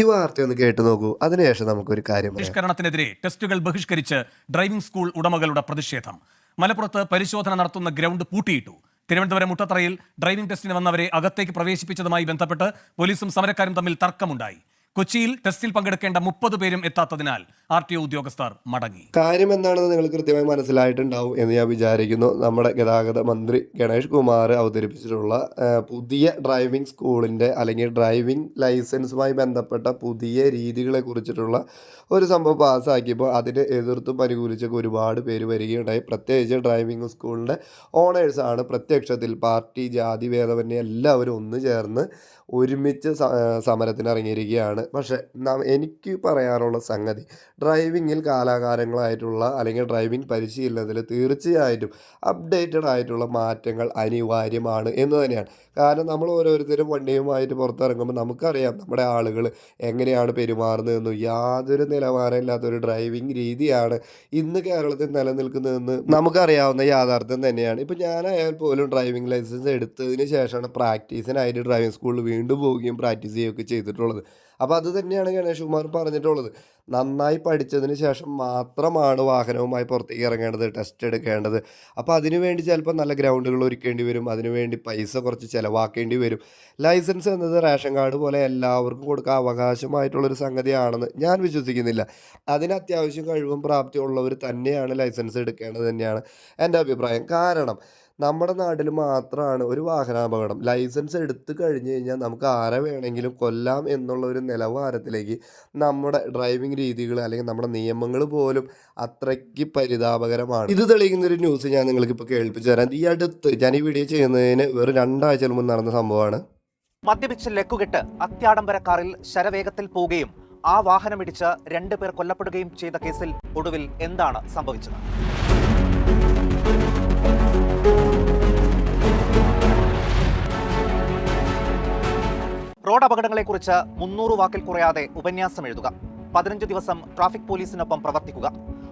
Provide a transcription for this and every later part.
ഈ വാർത്ത ഒന്ന് കേട്ടു നോക്കൂ. അതിനുശേഷം നമുക്കൊരു കാര്യം ബഹിഷ്കരണത്തിനെതിരെ ടെസ്റ്റുകൾ ബഹിഷ്കരിച്ച് ഡ്രൈവിംഗ് സ്കൂൾ ഉടമകളുടെ പ്രതിഷേധം. മലപ്പുറത്ത് പരിശോധന നടത്തുന്ന ഗ്രൗണ്ട് പൂട്ടിയിട്ടു. തിരുവനന്തപുരം മുട്ടത്തറയിൽ ഡ്രൈവിംഗ് ടെസ്റ്റിന് വന്നവരെ അകത്തേക്ക് പ്രവേശിപ്പിച്ചതുമായി ബന്ധപ്പെട്ട് പോലീസും സമരക്കാരും തമ്മിൽ തർക്കമുണ്ടായി. കൊച്ചിയിൽ ടെസ്റ്റിൽ പങ്കെടുക്കേണ്ട മുപ്പത് പേരും എത്താത്തതിനാൽ ആർ ടി ഒ ഉദ്യോഗസ്ഥർ മടങ്ങി. കാര്യം എന്താണെന്ന് നിങ്ങൾ കൃത്യമായി മനസ്സിലായിട്ടുണ്ടാവും എന്ന് ഞാൻ വിചാരിക്കുന്നു. നമ്മുടെ ഗതാഗത മന്ത്രി ഗണേഷ് കുമാർ അവതരിപ്പിച്ചിട്ടുള്ള പുതിയ ഡ്രൈവിംഗ് സ്കൂളിന്റെ അല്ലെങ്കിൽ ഡ്രൈവിംഗ് ലൈസൻസുമായി ബന്ധപ്പെട്ട പുതിയ രീതികളെ കുറിച്ചിട്ടുള്ള ഒരു സംഭവം പാസ്സാക്കിയപ്പോൾ അതിനെ എതിർത്തും അനുകൂലിച്ചൊക്കെ ഒരുപാട് പേര് വരികയുണ്ടായി. പ്രത്യേകിച്ച് ഡ്രൈവിംഗ് സ്കൂളിന്റെ ഓണേഴ്സാണ് പ്രത്യക്ഷത്തിൽ പാർട്ടി ജാതി ഭേദമന്യേ എല്ലാവരും ഒന്ന് ചേർന്ന് ഒരുമിച്ച് സമരത്തിനിറങ്ങിയിരിക്കുകയാണ്. പക്ഷേ എനിക്ക് പറയാനുള്ള സംഗതി ഡ്രൈവിങ്ങിൽ കാലാകാലങ്ങളായിട്ടുള്ള അല്ലെങ്കിൽ ഡ്രൈവിംഗ് പരിശീലനത്തിൽ തീർച്ചയായിട്ടും അപ്ഡേറ്റഡ് ആയിട്ടുള്ള മാറ്റങ്ങൾ അനിവാര്യമാണ് എന്ന് തന്നെയാണ്. കാരണം നമ്മൾ ഓരോരുത്തരും വണ്ടിയുമായിട്ട് പുറത്തിറങ്ങുമ്പോൾ നമുക്കറിയാം നമ്മുടെ ആളുകൾ എങ്ങനെയാണ് പെരുമാറുന്നതെന്നും യാതൊരു നിലവാരമില്ലാത്ത ഒരു ഡ്രൈവിംഗ് രീതിയാണ് ഇന്ന് കേരളത്തിൽ നിലനിൽക്കുന്നതെന്ന് നമുക്കറിയാവുന്ന യാഥാർത്ഥ്യം തന്നെയാണ്. ഇപ്പോൾ ഞാനായാൽ പോലും ഡ്രൈവിംഗ് ലൈസൻസ് എടുത്തതിന് ശേഷമാണ് പ്രാക്ടീസിനായിട്ട് ഡ്രൈവിംഗ് സ്കൂളിൽ വീണ്ടും പോവുകയും പ്രാക്ടീസ് ചെയ്യുകയൊക്കെ ചെയ്തിട്ടുള്ളത്. അപ്പോൾ അത് തന്നെയാണ് ഗണേഷ് കുമാർ പറഞ്ഞിട്ടുള്ളത്. നന്നായി പഠിച്ചതിന് ശേഷം മാത്രമാണ് വാഹനവുമായി പുറത്തേക്ക് ഇറങ്ങേണ്ടത് ടെസ്റ്റ് എടുക്കേണ്ടത്. അപ്പോൾ അതിനുവേണ്ടി ചിലപ്പോൾ നല്ല ഗ്രൗണ്ടുകൾ ഒരുക്കേണ്ടി വരും. അതിനുവേണ്ടി പൈസ കുറച്ച് ചിലവാക്കേണ്ടി വരും. ലൈസൻസ് എന്നത് റേഷൻ കാർഡ് പോലെ എല്ലാവർക്കും കൊടുക്കാൻ അവകാശമായിട്ടുള്ളൊരു സംഗതിയാണെന്ന് ഞാൻ വിശ്വസിക്കുന്നില്ല. അതിന് അത്യാവശ്യം കഴിവും പ്രാപ്തിയുള്ളവർ തന്നെയാണ് ലൈസൻസ് എടുക്കേണ്ടത് തന്നെയാണ് എന്റെ അഭിപ്രായം. കാരണം നമ്മുടെ നാട്ടിൽ മാത്രമാണ് ഒരു വാഹനാപകടം. ലൈസൻസ് എടുത്തു കഴിഞ്ഞ് കഴിഞ്ഞാൽ നമുക്ക് ആരെ വേണമെങ്കിലും കൊല്ലാം എന്നുള്ള ഒരു നിലവാരത്തിലേക്ക് നമ്മുടെ ഡ്രൈവിംഗ് രീതികൾ അല്ലെങ്കിൽ നമ്മുടെ നിയമങ്ങൾ പോലും അത്രയ്ക്ക് പരിതാപകരമാണ്. ഇത് തെളിയിക്കുന്ന ഒരു ന്യൂസ് ഞാൻ നിങ്ങൾക്ക് ഇപ്പോൾ കേൾപ്പിച്ചു തരാം. ഈ അടുത്ത് ഞാൻ ഈ വീഡിയോ ചെയ്യുന്നതിന് വെറും രണ്ടാഴ്ച മുമ്പ് നടന്ന സംഭവമാണ്. മദ്യപിച്ച് ലക്കുകെട്ട് അത്യാഡംബര കാറിൽ ശരവേഗത്തിൽ പോവുകയും ആ വാഹനമിടിച്ച് രണ്ടുപേർ കൊല്ലപ്പെടുകയും ചെയ്ത കേസിൽ ഒടുവിൽ എന്താണ് സംഭവിച്ചത്? റോഡ് അപകടങ്ങളെക്കുറിച്ച് മുന്നൂറ് വാക്കിൽ കുറയാതെ ഉപന്യാസം എഴുതുക. പതിനഞ്ച് ദിവസം ട്രാഫിക് പോലീസിനൊപ്പം പ്രവർത്തിക്കുക.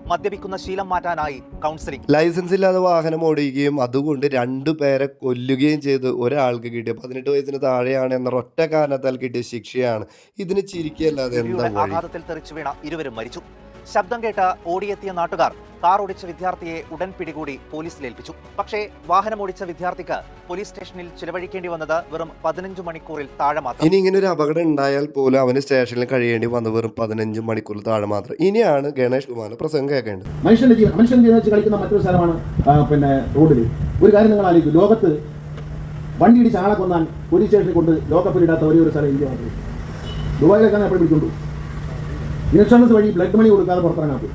മദ്യപിക്കുന്ന ശീലം മാറ്റാനായി കൗൺസിലിംഗ് ലൈസൻസ് ഇല്ലാതെ വാഹനം ഓടിക്കുകയും അതുകൊണ്ട് രണ്ടു പേരെ കൊല്ലുകയും ചെയ്ത് ഒരാൾക്ക് കിട്ടിയ പതിനെട്ട് വയസ്സിന് താഴെയാണ് എന്ന ഒറ്റ കാരണത്താൽ കിട്ടിയ ശിക്ഷയാണ്. ഇതിന് ചിരിക്കല്ലാതെ ആഘാതത്തിൽ തെറിച്ചു വീണ ഇരുവരും മരിച്ചു. ശബ്ദം കേട്ട് ഓടിയെത്തിയ നാട്ടുകാർ കാർ ഓടിച്ച വിദ്യാർത്ഥിയെ ഉടൻ പിടികൂടി പോലീസിലേൽപ്പിച്ചു പക്ഷേ വാഹനം ഓടിച്ച വിദ്യാർത്ഥിക്ക് പോലീസ് സ്റ്റേഷനിൽ ചിലവഴിക്കേണ്ടി വന്നത് വെറും പതിനഞ്ച് മണിക്കൂറിൽ താഴെ മാത്രം. ഇനി ഇങ്ങനെ ഒരു അപകടം ഉണ്ടായാൽ പോലും അവന് സ്റ്റേഷനിൽ കഴിയേണ്ടി വന്നത് വെറും പതിനഞ്ച് മണിക്കൂറിൽ താഴെ മാത്രം. ഇനിയാണ് ഗണേഷ് കുമാർ പ്രസംഗം കേൾക്കേണ്ടത്. മനുഷ്യന്റെ ജീവൻ മനുഷ്യന്റെ ജീവൻ വെച്ച് കളിക്കുന്ന മറ്റൊരു സ്ഥലമാണ് പിന്നെ റോഡിൽ ഒരു കാര്യം നിങ്ങൾ ആലോചിക്കും. ലോകത്ത് വണ്ടി ഇടിച്ച് ആളെ കൊന്നാൽ പോലീസ് സ്റ്റേഷനിൽ കൊണ്ട് ലോക്കപ്പിലിടാത്ത ഒരേ ഒരു സ്ഥലം ഇന്ത്യ മാത്രമേ ദുബായിലേക്കാണ് എപ്പോഴും പിടിക്കൊണ്ടു ഇൻഷുറൻസ് വഴി ബ്ലഡ് മണി കൊടുക്കാതെ പുറത്തിറങ്ങാൻ പോയി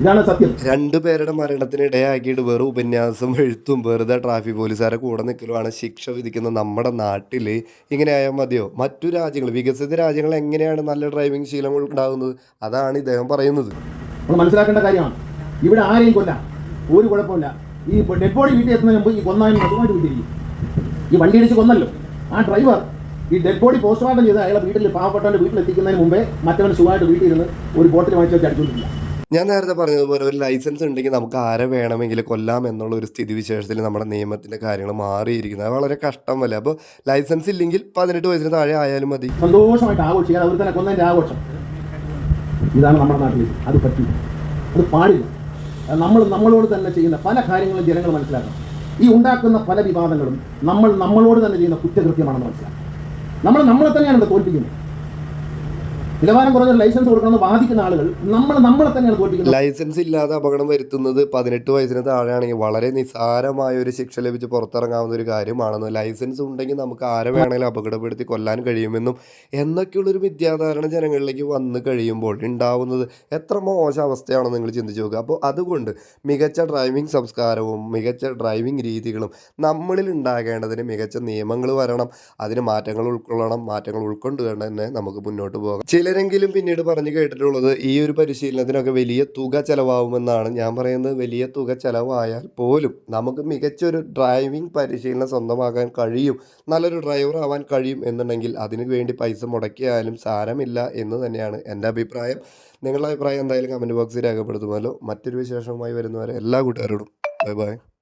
ഇതാണ് സത്യം. രണ്ടു പേരുടെ മരണത്തിന് ഇടയാക്കിയിട്ട് വെറും ഉപന്യാസം എഴുത്തും വെറുതെ ട്രാഫിക് പോലീസുകാരെ കൂടെ നിൽക്കലുമാണ് ശിക്ഷ വിധിക്കുന്ന നമ്മുടെ നാട്ടിൽ ഇങ്ങനെ ആയാൽ മതിയോ? മറ്റു രാജ്യങ്ങൾ വികസിത രാജ്യങ്ങൾ എങ്ങനെയാണ് നല്ല ഡ്രൈവിംഗ് ശീലങ്ങൾ ഉണ്ടാകുന്നത്? അതാണ് ഇദ്ദേഹം പറയുന്നത്. നമ്മൾ മനസ്സിലാക്കേണ്ട കാര്യമാണ്. ഇവിടെ ആരെയും കൊല്ല. ഒരു കുഴപ്പമില്ല. ഈ ഡെഡ് ബോഡി വീട്ടിൽ എത്തുന്നതിന് മുമ്പ് ഈ കൊന്നാൻ ഈ വണ്ടി അടിച്ച് കൊന്നല്ലോ. ആ ഡ്രൈവർ ഈ ഡെഡ് ബോഡി പോസ്റ്റ്മോർട്ടം ചെയ്ത് അയാളെ വീട്ടിൽ പാവപ്പെട്ടവന്റെ വീട്ടിൽ എത്തിക്കുന്നതിന് മുമ്പേ മറ്റവൻ സുഖമായിട്ട് വീട്ടിൽ ഇരുന്ന് ഒരു ബോട്ടിൽ വാങ്ങിച്ച് വെച്ച് അടിച്ചുകൊണ്ടിരിക്കുക ഞാൻ നേരത്തെ പറഞ്ഞതുപോലെ ഒരു ലൈസൻസ് ഉണ്ടെങ്കിൽ നമുക്ക് ആരെ വേണമെങ്കിൽ കൊല്ലാം എന്നുള്ള ഒരു സ്ഥിതിവിശേഷത്തിൽ നമ്മുടെ നിയമത്തിന്റെ കാര്യങ്ങൾ മാറിയിരിക്കുന്നത്. വളരെ കഷ്ടം വല്ല അപ്പോൾ ലൈസൻസ് ഇല്ലെങ്കിൽ പതിനെട്ട് വയസ്സിന് താഴെ ആയാലും മതി. സന്തോഷമായിട്ട് ആഘോഷിക്കാൻ അവർ തന്നെ കൊന്നതിന്റെ ആഘോഷം. ഇതാണ് നമ്മുടെ നാട്ടിൽ അത് പറ്റില്ല. അത് പാടില്ല. നമ്മൾ നമ്മളോട് തന്നെ ചെയ്യുന്ന പല കാര്യങ്ങളും ജനങ്ങൾ മനസ്സിലാക്കണം. ഈ ഉണ്ടാക്കുന്ന പല വിവാദങ്ങളും നമ്മൾ നമ്മളോട് തന്നെ ചെയ്യുന്ന കുറ്റകൃത്യമാണെന്ന് മനസ്സിലാക്കണം. നമ്മൾ നമ്മളെ തന്നെയാണ് തോൽപ്പിക്കുന്നത് നിലവാരം കുറഞ്ഞ ലൈസൻസ് കൊടുക്കണമെന്ന് വാദിക്കുന്ന ആളുകൾ നമ്മൾ നമ്മളെ തന്നെയാണ് തോൽപ്പിക്കുന്നത്. ലൈസൻസ് ഇല്ലാതെ അപകടം വരുത്തുന്നത് പതിനെട്ട് വയസ്സിന് താഴെയാണെങ്കിൽ വളരെ നിസ്സാരമായ ഒരു ശിക്ഷ ലഭിച്ച് പുറത്തിറങ്ങാവുന്ന ഒരു കാര്യമാണെന്ന് ലൈസൻസ് ഉണ്ടെങ്കിൽ നമുക്ക് ആരെ വേണമെങ്കിലും അപകടപ്പെടുത്തി കൊല്ലാൻ കഴിയുമെന്നും എന്നൊക്കെയുള്ളൊരു വിദ്യാധാരണ ജനങ്ങളിലേക്ക് വന്നു കഴിയുമ്പോൾ ഉണ്ടാവുന്നത് എത്ര മോശം അവസ്ഥയാണെന്ന് നിങ്ങൾ ചിന്തിച്ച് നോക്കുക. അപ്പോൾ അതുകൊണ്ട് മികച്ച ഡ്രൈവിംഗ് സംസ്കാരവും മികച്ച ഡ്രൈവിംഗ് രീതികളും നമ്മളിൽ ഉണ്ടാകേണ്ടതിന് മികച്ച നിയമങ്ങൾ വരണം അതിന് മാറ്റങ്ങൾ ഉൾക്കൊള്ളണം മാറ്റങ്ങൾ ഉൾക്കൊണ്ടുകൊണ്ട് തന്നെ നമുക്ക് മുന്നോട്ട് പോകാം. ചിലരെങ്കിലും പിന്നീട് പറഞ്ഞു കേട്ടിട്ടുള്ളത് ഈ ഒരു പരിശീലനത്തിനൊക്കെ വലിയ തുക ചിലവാകുമെന്നാണ് ഞാൻ പറയുന്നത്. വലിയ തുക ചിലവായാൽ പോലും നമുക്ക് മികച്ചൊരു ഡ്രൈവിംഗ് പരിശീലനം സ്വന്തമാക്കാൻ കഴിയും. നല്ലൊരു ഡ്രൈവർ ആവാൻ കഴിയും എന്നുണ്ടെങ്കിൽ അതിനു വേണ്ടി പൈസ മുടക്കിയാലും സാരമില്ല എന്ന് തന്നെയാണ് എന്റെ അഭിപ്രായം. നിങ്ങളുടെ അഭിപ്രായം എന്തായാലും കമന്റ് ബോക്സിൽ രേഖപ്പെടുത്തുമല്ലോ. മറ്റൊരു വിശേഷവുമായി വരുന്നവരെ എല്ലാ കൂട്ടുകാരോടും. Bye bye.